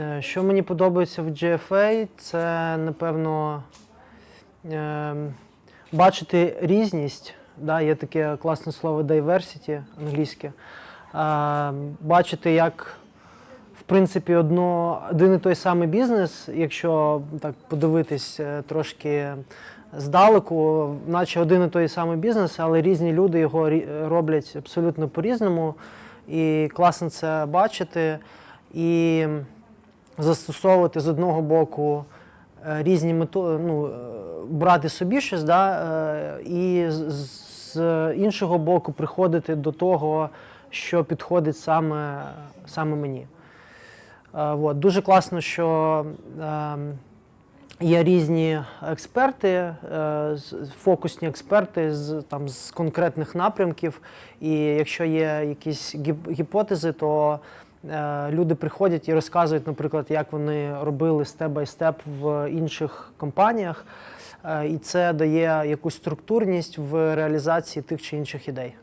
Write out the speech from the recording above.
Е, Що мені подобається в GFA, це напевно е, бачити різність. Да, є таке класне слово diversity англійське. Е, бачити, як в принципі одно, один і той самий бізнес, якщо так подивитись е, трошки здалеку, наче один і той самий бізнес, але різні люди його роблять абсолютно по-різному. І класно це бачити. І застосовувати з одного боку е, різні методи, ну, е, брати собі щось, да, е, і з- іншого боку приходити до того, що підходить саме, саме мені. От. Дуже класно, що ем, є різні експерти, фокусні експерти з, там, з конкретних напрямків. І якщо є якісь гіпотези, то люди приходять і розказують, наприклад, як вони робили степ-бай-степ в інших компаніях. Е, І це дає якусь структурність в реалізації тих чи інших ідей.